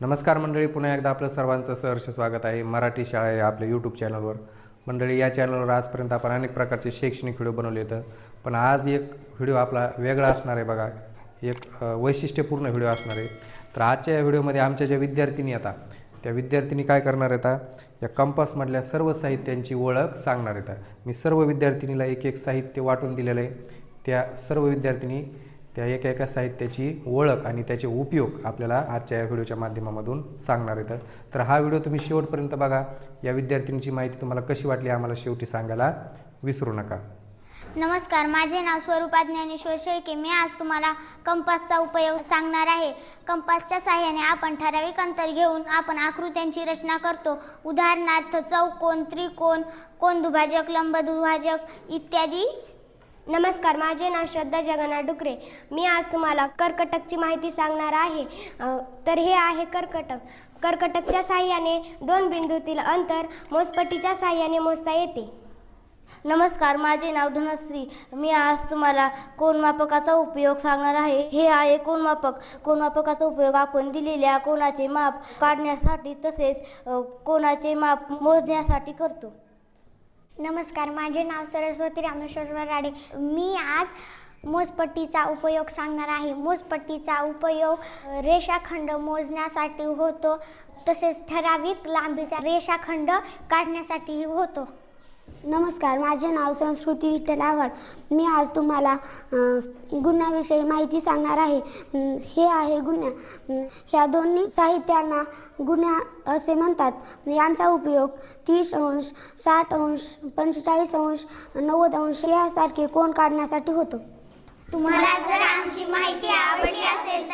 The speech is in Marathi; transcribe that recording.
नमस्कार मंडळी पुन्हा एकदा आपलं सर्वांचं सहर्ष स्वागत आहे मराठी शाळा आहे आपल्या यूट्यूब चॅनलवर मंडळी या चॅनलवर आजपर्यंत आपण अनेक प्रकारचे शैक्षणिक व्हिडिओ बनवले आहेत. पण आज एक व्हिडिओ आपला वेगळा असणार आहे बघा. एक वैशिष्ट्यपूर्ण व्हिडिओ असणार आहे. तर आजच्या या व्हिडिओमध्ये आमच्या ज्या विद्यार्थिनी आता त्या विद्यार्थिनी काय करणार आहेत या कंपासमधल्या सर्व साहित्यांची ओळख सांगणार आहेत. मी सर्व विद्यार्थिनीला एक एक साहित्य वाटून दिलेलं आहे. त्या सर्व विद्यार्थिनी त्या एका एका साहित्याची ओळख आणि त्याचे उपयोग आपल्याला आजच्या या व्हिडिओच्या माध्यमामधून सांगणार आहेत. तर हा व्हिडिओ तुम्ही शेवटपर्यंत बघा. या विद्यार्थिनीची माहिती तुम्हाला कशी वाटली आम्हाला शेवटी सांगायला विसरू नका. नमस्कार माझे नाव स्वरूपा ज्ञानेश्वर शेळके. मी आज तुम्हाला कंपासचा उपयोग सांगणार आहे. कंपासच्या साह्याने आपण ठराविक अंतर घेऊन आपण आकृत्यांची रचना करतो. उदाहरणार्थ चौकोन त्रिकोण कोण दुभाजक लंब दुभाजक इत्यादी नमस्कार माझे नाव श्रद्धा जगन्नाथ डुकरे. मी आज तुम्हाला कर्कटकची माहिती सांगणार आहे. तर हे आहे कर्कटक. कर्कटकच्या साह्याने दोन बिंदूतील अंतर मोजपट्टीच्या साह्याने मोजता येते. नमस्कार माझे नाव धनश्री. मी आज तुम्हाला कोणमापकाचा उपयोग सांगणार आहे. हे आहे कोनमापक कोणमापकाचा उपयोग आपण दिलेल्या कोणाचे माप काढण्यासाठी तसेच कोणाचे माप मोजण्यासाठी करतो. नमस्कार माझे नाव सरस्वती रामेश्वर राडे. मी आज मोजपट्टीचा उपयोग सांगणार आहे. मोजपट्टीचा उपयोग रेषाखंड मोजण्यासाठी होतो तसेच ठराविक लांबीचा रेषाखंड काढण्यासाठीही होतो. नमस्कार माझे नाव संस्कृती विठ्ठल आव्हाड मी आज तुम्हाला गुन्ह्याविषयी माहिती सांगणार आहे. हे आहे गुन्ह्या. ह्या दोन्ही साहित्यांना गुन्ह्या असे म्हणतात. यांचा उपयोग तीस अंश साठ अंश पंचेचाळीस अंश नव्वद अंश यासारखे कोण काढण्यासाठी होतो? तुम्हाला जर आमची माहिती आवडली असेल